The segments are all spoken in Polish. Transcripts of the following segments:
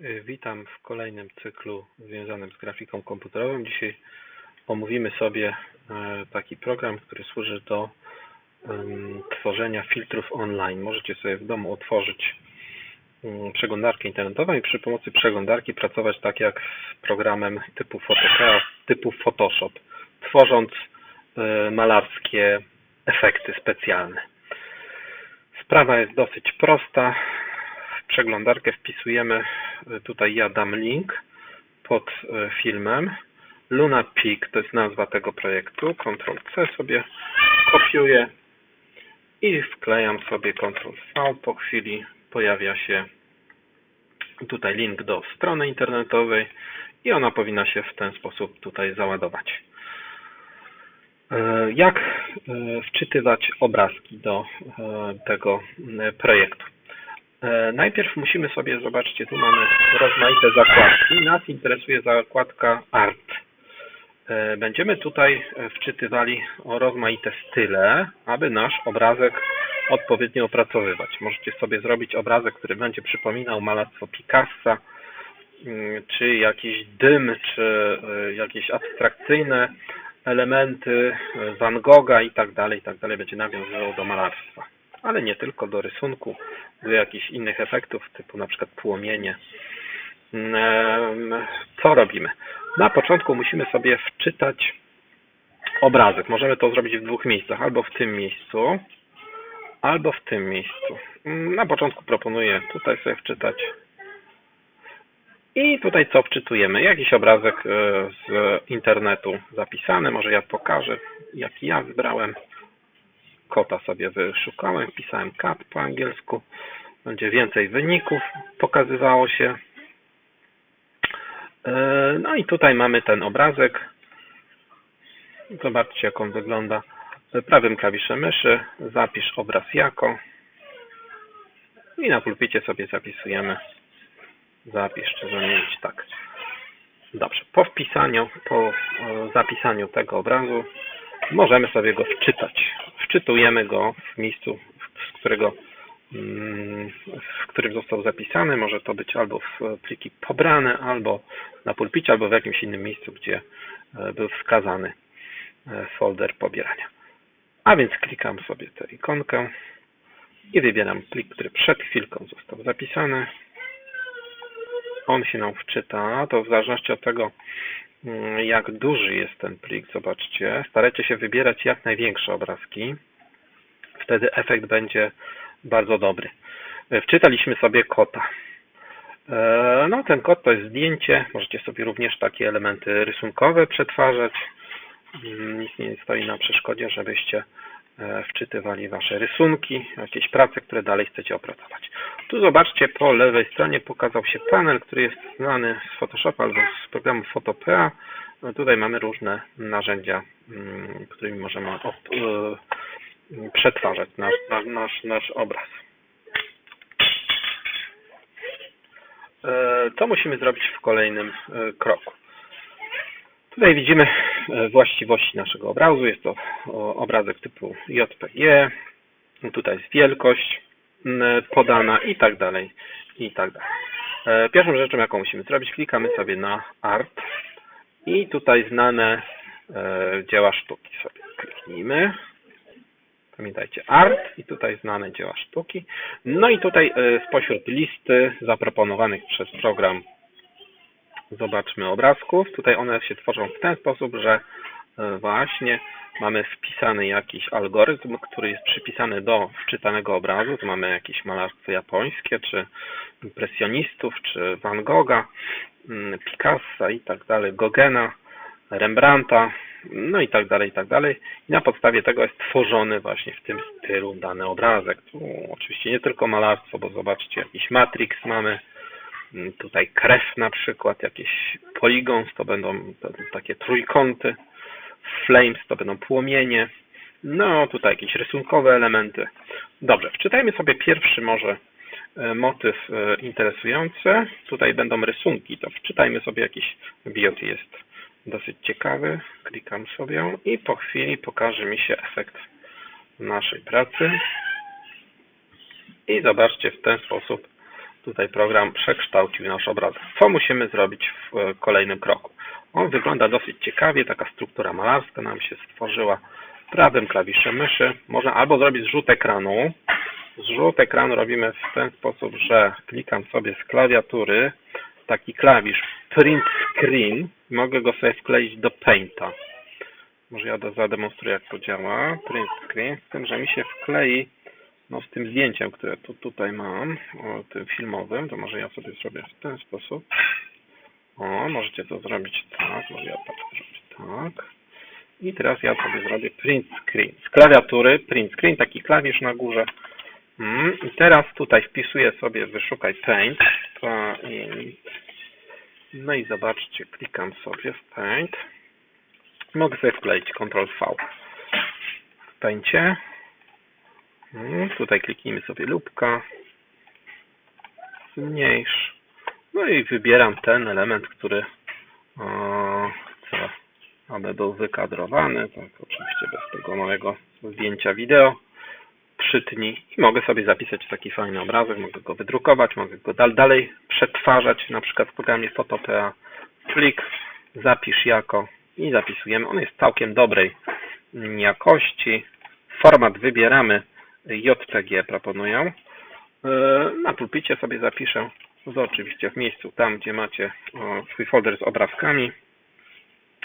Y, Witam w kolejnym cyklu związanym z grafiką komputerową. Dzisiaj omówimy sobie e, taki program, który służy do tworzenia filtrów online. Możecie sobie w domu otworzyć mm, przeglądarkę internetową i przy pomocy przeglądarki pracować tak jak z programem typu typu Photoshop, tworząc e, malarskie efekty specjalne. Sprawa jest dosyć prosta. Przeglądarkę wpisujemy, y, tutaj ja dam link pod y, filmem. Luna Peak to jest nazwa tego projektu. Ctrl C sobie kopiuję i wklejam sobie Ctrl V. Po chwili pojawia się tutaj link do strony internetowej i ona powinna się w ten sposób tutaj załadować. E, Jak e, wczytywać obrazki do e, tego e, projektu? E, Najpierw musimy sobie, zobaczcie, tu mamy rozmaite zakładki. Nas interesuje zakładka Art. E, Będziemy tutaj e, wczytywali rozmaite style, aby nasz obrazek odpowiednio opracowywać. Możecie sobie zrobić obrazek, który będzie przypominał malarstwo Picassa, mm, czy jakiś dym, czy jakieś abstrakcyjne elementy Van Gogha i tak dalej, i tak dalej. Będzie nawiązywał do malarstwa. Ale nie tylko do rysunku, do jakichś innych efektów, typu na przykład płomienie. Co robimy? Na początku musimy sobie wczytać obrazek. Możemy to zrobić w dwóch miejscach, albo w tym miejscu, albo w tym miejscu. Na początku proponuję tutaj sobie wczytać. I tutaj co wczytujemy? Jakiś obrazek e, z internetu zapisany. Może ja pokażę, jaki ja wybrałem. Kota sobie wyszukałem, wpisałem cat po angielsku. Będzie więcej wyników pokazywało się. E, No i tutaj mamy ten obrazek. Zobaczcie, jak on wygląda. Prawym klawiszem myszy zapisz obraz jako i na pulpicie sobie zapisujemy zapisz czy zamienić tak. Dobrze, po wpisaniu, po e, zapisaniu tego obrazu możemy sobie go wczytać. Wczytujemy go w miejscu, z którego mm, w którym został zapisany. Może to być albo w pliki pobrane, albo na pulpicie, albo w jakimś innym miejscu, gdzie e, był wskazany e, folder pobierania. A więc klikam sobie tę ikonkę i wybieram plik, który przed chwilką został zapisany. On się nam wczyta, to w zależności od tego, jak duży jest ten plik, zobaczcie, starajcie się wybierać jak największe obrazki. Wtedy efekt będzie bardzo dobry. E, Wczytaliśmy sobie kota. E, No, ten kot to jest zdjęcie. Możecie sobie również takie elementy rysunkowe przetwarzać. Mm, Nic nie stoi na przeszkodzie, żebyście wczytywali Wasze rysunki, jakieś prace, które dalej chcecie opracować. Tu zobaczcie, po lewej stronie pokazał się panel, który jest znany z Photoshopa albo z programu Photopea. No tutaj mamy różne narzędzia, mm, którymi możemy e, przetwarzać nasz, nasz, nasz, obraz. E, Co musimy zrobić w kolejnym e, kroku? Tutaj widzimy e, właściwości naszego obrazu. Jest to obrazek typu JPG. Tutaj jest wielkość podana i tak dalej, i tak dalej. E, Pierwszą rzeczą, jaką musimy zrobić, klikamy sobie na Art i tutaj znane e, dzieła sztuki sobie kliknijmy. Pamiętajcie, Art i tutaj znane dzieła sztuki. No i tutaj e, spośród listy zaproponowanych przez program zobaczmy obrazków. Tutaj one się tworzą w ten sposób, że e, właśnie mamy wpisany jakiś algorytm, który jest przypisany do wczytanego obrazu. Tu mamy jakieś malarstwo japońskie, czy impresjonistów, czy Van Gogha, mm, Picassa i tak dalej, Gogena, Rembrandta, no i tak dalej, i tak dalej. I na podstawie tego jest tworzony właśnie w tym stylu dany obrazek. Tu oczywiście nie tylko malarstwo, bo zobaczcie, jakiś Matrix mamy, tutaj krew na przykład, jakiś polygons, to będą takie trójkąty, flames to będą płomienie, no tutaj jakieś rysunkowe elementy. Dobrze, wczytajmy sobie pierwszy może e, motyw e, interesujący. Tutaj będą rysunki, to wczytajmy sobie jakiś beauty jest dosyć ciekawy. Klikam sobie i po chwili pokaże mi się efekt naszej pracy. I zobaczcie, w ten sposób tutaj program przekształcił nasz obrazek. Co musimy zrobić w e, kolejnym kroku? On wygląda dosyć ciekawie, taka struktura malarska nam się stworzyła. Prawym klawiszem myszy można albo zrobić zrzut ekranu. Zrzut ekranu robimy w ten sposób, że klikam sobie z klawiatury taki klawisz print screen. Mogę go sobie wkleić do Painta. Może ja zademonstruję jak to działa. Print screen, z tym, że mi się wklei no, z tym zdjęciem, które tu, tutaj mam, o, tym filmowym, to może ja sobie zrobię w ten sposób. O, możecie to zrobić tak, może ja tak zrobić tak. I teraz ja sobie zrobię print screen. Z klawiatury print screen, taki klawisz na górze. Mm, I teraz tutaj wpisuję sobie wyszukaj paint. No i zobaczcie, klikam sobie w paint. Mogę sobie wkleić Ctrl V. W paincie. Mm, Tutaj kliknijmy sobie lubka. Zmniejsz. No i wybieram ten element, który o, chcę, aby był wykadrowany. Tak, oczywiście bez tego małego zdjęcia wideo. Przytnij i mogę sobie zapisać taki fajny obrazek, mogę go wydrukować, mogę go dal dalej przetwarzać, na przykład w programie Photopea. Plik, zapisz jako i zapisujemy. On jest całkiem dobrej jakości. Format wybieramy JPG proponują. Yy, Na pulpicie sobie zapiszę, to oczywiście w miejscu, tam gdzie macie swój folder z obrazkami.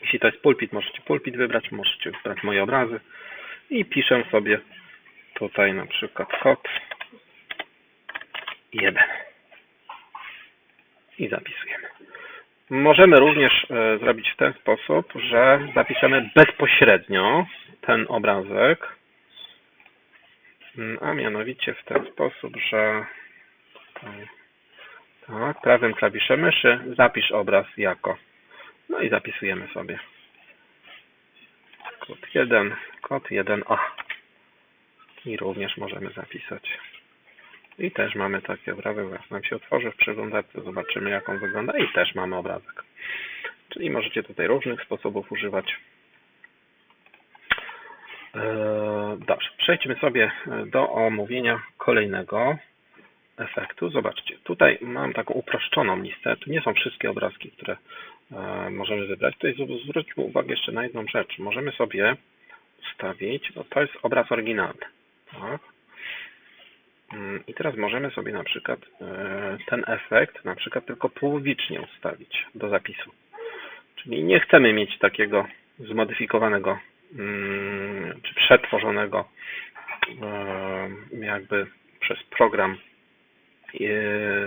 Jeśli to jest pulpit, możecie pulpit wybrać, możecie wybrać moje obrazy i piszę sobie tutaj na przykład kod 1 i zapisujemy. Możemy również e, zrobić w ten sposób, że zapiszemy bezpośrednio ten obrazek a mianowicie w ten sposób, że tutaj, tak, prawym klawiszem myszy zapisz obraz jako. No i zapisujemy sobie. Kod 1, kod 1a. I również możemy zapisać. I też mamy taki obrazek, zaraz nam się otworzy w przeglądarce, zobaczymy jak on wygląda i też mamy obrazek. Czyli możecie tutaj różnych sposobów używać. Eee, Dobrze, przejdźmy sobie do omówienia kolejnego efektu. Zobaczcie, tutaj mam taką uproszczoną listę. Tu nie są wszystkie obrazki, które e, możemy wybrać. Tutaj zwróćmy uwagę jeszcze na jedną rzecz. Możemy sobie ustawić, to jest obraz oryginalny. Tak? Mm, I teraz możemy sobie na przykład e, ten efekt na przykład tylko połowicznie ustawić do zapisu. Czyli nie chcemy mieć takiego zmodyfikowanego czy przetworzonego e, jakby przez program e,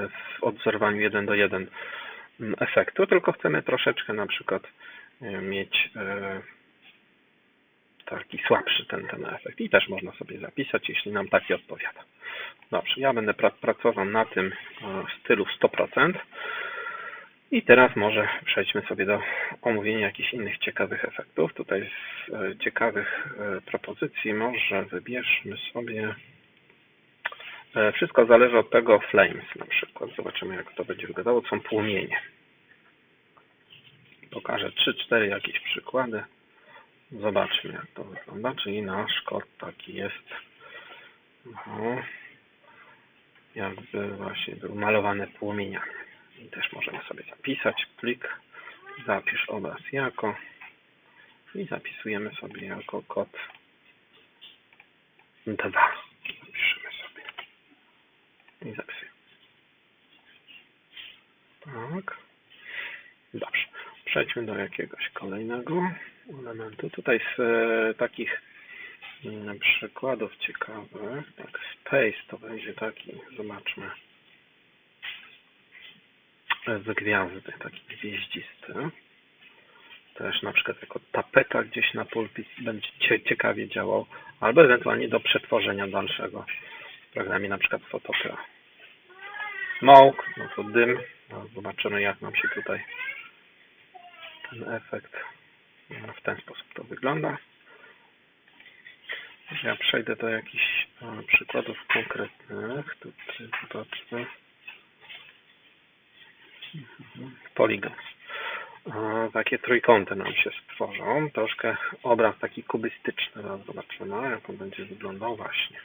w odzorowaniu 1 do 1 mm, efektu, tylko chcemy troszeczkę na przykład e, mieć taki słabszy ten, ten efekt i też można sobie zapisać, jeśli nam taki odpowiada. Dobrze, ja będę pra- pracował na tym e, stylu 100%. I teraz może przejdźmy sobie do omówienia jakichś innych ciekawych efektów. Tutaj z e, ciekawych e, propozycji może wybierzmy sobie e, wszystko zależy od tego flames na przykład. Zobaczymy jak to będzie wyglądało. Są płomienie. Pokażę 3-4 jakieś przykłady. Zobaczmy jak to wygląda. Czyli nasz kod taki jest. No, jakby właśnie był malowany płomieniami. I też możemy sobie zapisać plik, zapisz obraz jako i zapisujemy sobie jako kod 2. Zapiszemy sobie i zapisujemy. Tak. Dobrze. Przejdźmy do jakiegoś kolejnego elementu. Tutaj z e, takich mm, przykładów ciekawych, tak space to będzie taki, zobaczmy z gwiazdy, taki gwieździsty. Też na przykład jako tapeta gdzieś na pulpit będzie cie- ciekawie działał, albo ewentualnie do przetworzenia dalszego w programie na przykład Photopea. Smoke, no to dym. No, zobaczymy jak nam się tutaj ten efekt no, w ten sposób to wygląda. Ja przejdę do jakichś e, przykładów konkretnych. Tutaj zobaczmy. Polygon. E, Takie trójkąty nam się stworzą. Troszkę obraz taki kubystyczny. Zaraz zobaczymy, jak on będzie wyglądał właśnie.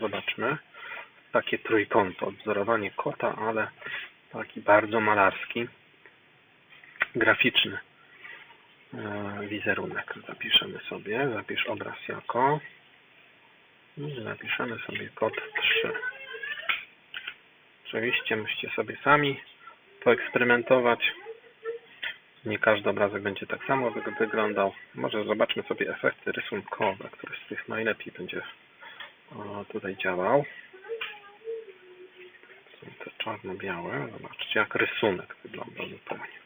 Zobaczmy. takie trójkąto, odwzorowanie kota, ale taki bardzo malarski, graficzny e, wizerunek. Zapiszemy sobie, zapisz obraz jako i zapiszemy sobie kod 3. Oczywiście musicie sobie sami poeksperymentować. Nie każdy obrazek będzie tak samo wyg- wyglądał. Może zobaczmy sobie efekty rysunkowe, który z tych najlepiej będzie tutaj działał. Są te czarno-białe. Zobaczcie, jak rysunek wygląda zupełnie.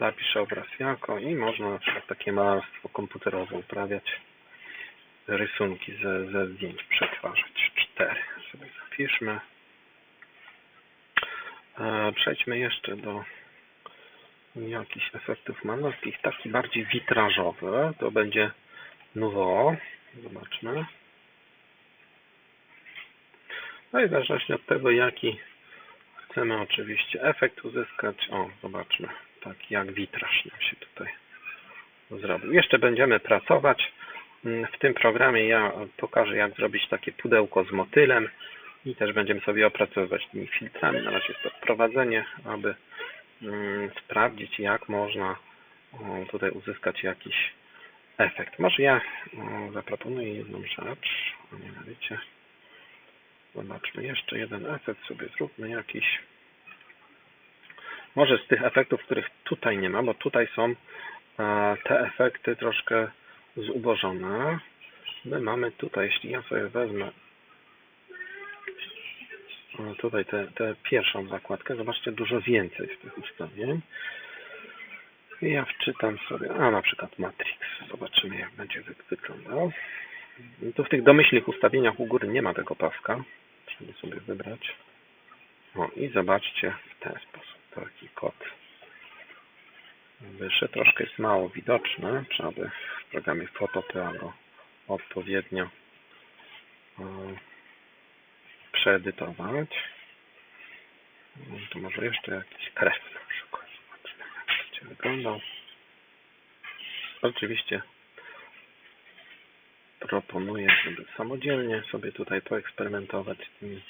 Zapiszę obraz jako i można na przykład takie malarstwo komputerowe uprawiać. Rysunki ze, ze zdjęć przetwarzać. Cztery sobie zapiszmy. Przejdźmy jeszcze do jakichś efektów malarskich. Taki bardziej witrażowy. To będzie Nouveau. Zobaczmy. No i w zależności od tego, jaki chcemy oczywiście efekt uzyskać. O, zobaczmy. Taki jak witraż nam się tutaj zrobił. Jeszcze będziemy pracować. W tym programie ja pokażę, jak zrobić takie pudełko z motylem i też będziemy sobie opracowywać tymi filtrami. Na razie jest to wprowadzenie, aby mm, sprawdzić, jak można tutaj uzyskać jakiś efekt. Może ja zaproponuję jedną rzecz, a mianowicie zobaczmy jeszcze jeden efekt sobie zróbmy jakiś. Może z tych efektów, których tutaj nie ma, bo tutaj są e, te efekty troszkę zubożone. My mamy tutaj, jeśli ja sobie wezmę tutaj tę tę pierwszą zakładkę, zobaczcie, dużo więcej z tych ustawień. Ja wczytam sobie, a na przykład Matrix. Zobaczymy, jak będzie wy- wyglądał. I Tu w tych domyślnych ustawieniach u góry nie ma tego paska. Trzeba sobie wybrać. O, i zobaczcie w ten sposób. Taki kod wyższy. Troszkę jest mało widoczny. Trzeba by w programie Photopea go odpowiednio przeedytować. No, To może jeszcze jakiś kres na przykład. Zobaczmy, jak to będzie wyglądał. Oczywiście proponuję, żeby samodzielnie sobie tutaj poeksperymentować z tymi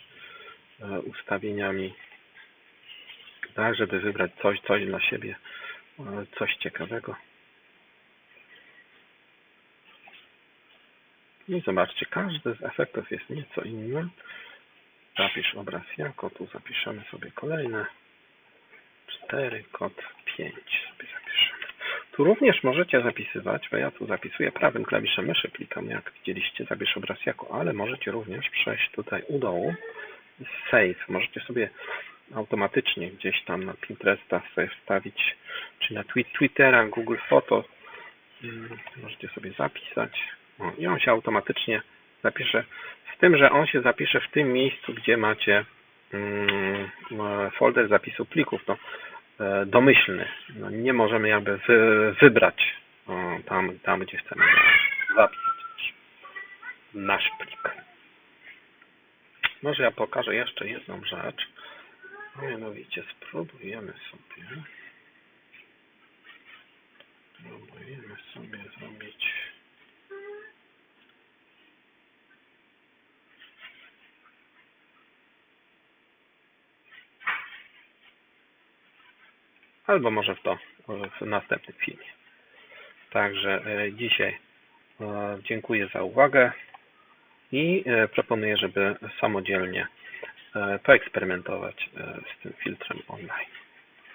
e, ustawieniami, tak, żeby wybrać coś, coś dla siebie, e, coś ciekawego. I zobaczcie, każdy z efektów jest nieco inny. Zapisz obraz jako, tu zapiszemy sobie kolejne. 4, kod 5 sobie zapiszemy. Tu również możecie zapisywać, bo ja tu zapisuję prawym klawiszem myszy, klikam jak widzieliście, zapisz obraz jako, ale możecie również przejść tutaj u dołu, save. Możecie sobie automatycznie gdzieś tam na Pinteresta sobie wstawić, czy na twi- Twittera, Google Foto, Mm, możecie sobie zapisać o, i on się automatycznie zapisze, z tym, że on się zapisze w tym miejscu, gdzie macie mm, e, folder zapisu plików, to e, domyślny. No, nie możemy jakby wy, wybrać tam, tam, gdzie chcemy zapisać nasz plik. Może ja pokażę jeszcze jedną rzecz. A mianowicie spróbujemy sobie spróbujemy sobie zrobić albo może w to w następnym filmie. Także e, dzisiaj e, dziękuję za uwagę i e, proponuję, żeby samodzielnie poeksperymentować z tym filtrem